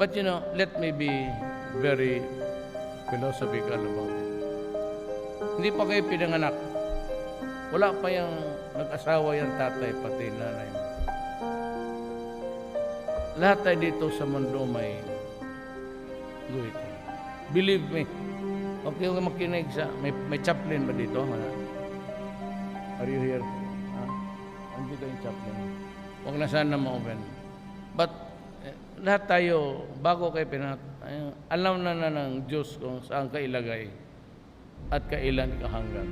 But you know, let me be very philosophical about it. Hindi pa kayo pinanganak. Wala pa yung nag-asawa yung tatay pati nanay mo. Lahat tayo dito sa mundo may guhit. Believe me. Okay yung makinig sa... May, may chaplain ba dito? Wala. Are you here? Ha? Andito yung chaplain. Huwag na sana ma-open. But lahat tayo, bago kayo pinat... alam na na ng Diyos kung saan ka ilagay at kailan ka hanggang.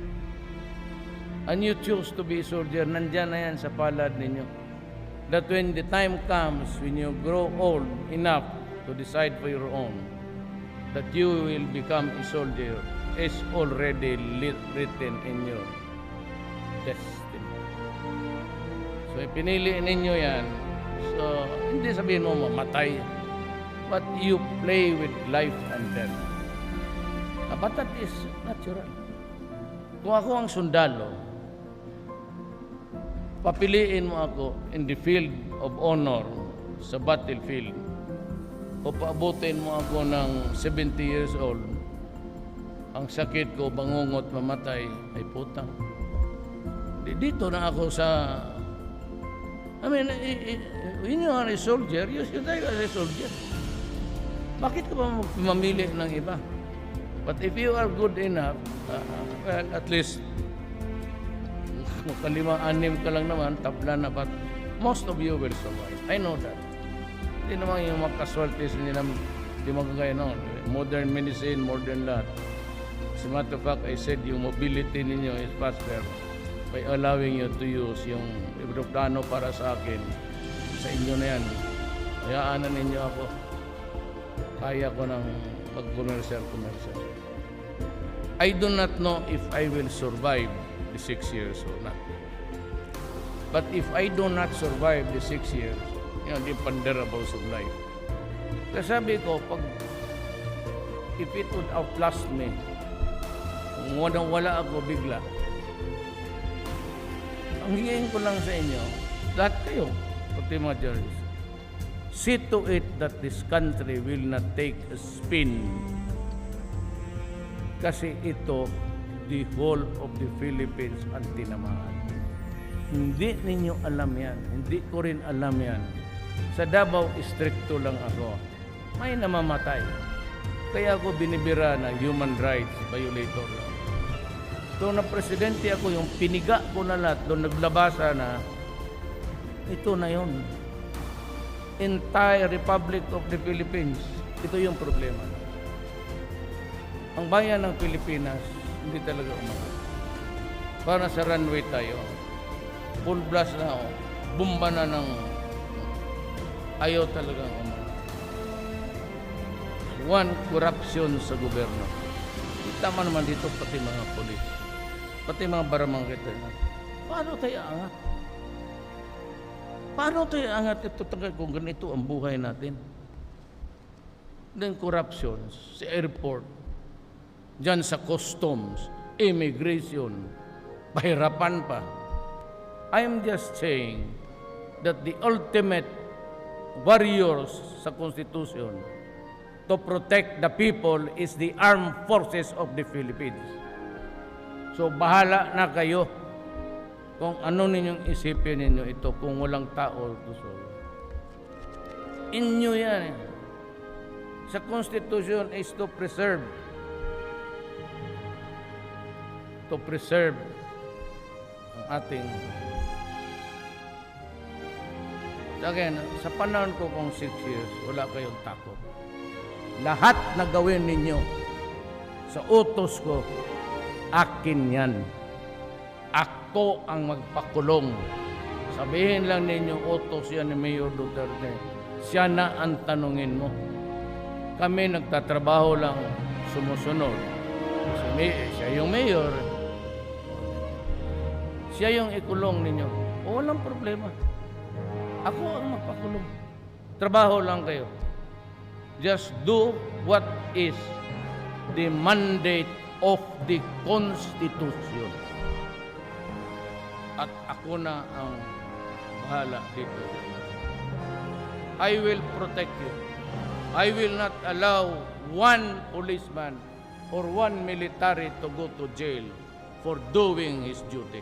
And you choose to be a soldier, nandyan na yan sa palad ninyo. That when the time comes, when you grow old enough to decide for your own, that you will become a soldier is already written in your destiny. So, ipinili ninyo yan. So, hindi sabihin mo mamatay. But you play with life and death. Ah, But that is natural. Kung ako ang sundalo, papiliin mo ako in the field of honor sa battlefield o paabutin mo ako ng 70 years old, ang sakit ko, bangungot, mamatay, ay putang. Di- Dito na ako sa... I mean, when you are soldier, you should die as a soldier. Bakit ka ba mamili ng iba? But if you are good enough, uh, well, at least makalima-anim ka lang naman, tabla na, but most of you will survive. I know that. Hindi naman yung mga casualties nila, hindi magagaya noon. Modern medicine, modern lahat. As a matter of fact, I said yung mobility ninyo is faster by allowing you to use yung aeroplano para sa akin. Sa inyo na yan. Hayaan ninyo ako. Kaya ko ng pag-commercial-commercial. I do not know if I will survive the six years or not. But if I do not survive the six years, you know, the ponderables of life. Kasi sabi ko, pag if it would outlast me, kung wala ako bigla, ang hingin ko lang sa inyo, lahat kayo, pati mga journalists, see to it that this country will not take a spin kasi ito, the whole of the Philippines ang tinamaan. Hindi ninyo alam yan. Hindi ko rin alam yan. Sa Davao, stricto lang ako. May namamatay. Kaya ako binibira na human rights violator lang. Doon na presidente ako, yung piniga ko na lahat, doon naglabasa na, ito na yon Entire Republic of the Philippines, ito yung problema. Ang bayan ng Pilipinas, hindi talaga umangat. Para sa runway tayo, full blast na ako, bumba na ng ayaw talagang umangat. One, corruption sa gobyerno. Tama naman dito pati mga polis, pati mga baramangkita na. Paano tayo angat? Paano tayo angat ito tagal kung ganito ang buhay natin? Then corruption sa airport, dyan sa customs, immigration, pahirapan pa. I'm just saying that the ultimate warriors sa Constitution to protect the people is the armed forces of the Philippines. So bahala na kayo kung ano ninyong isipin ninyo ito kung walang tao to solve. Inyo yan. eh. Sa Constitution is to preserve to preserve ang ating Again, sa panahon ko kung 6 years, wala kayong takot. Lahat na gawin ninyo sa utos ko, akin yan. Ako ang magpakulong. Sabihin lang ninyo, utos yan ni Mayor Duterte. Siya na ang tanungin mo. Kami nagtatrabaho lang, sumusunod. Si siya yung mayor. Siya yung ikulong ninyo. O, walang problema. Ako ang magpakulong. Trabaho lang kayo. Just do what is the mandate of the Constitution. At ako na ang bahala dito. I will protect you. I will not allow one policeman or one military to go to jail for doing his duty.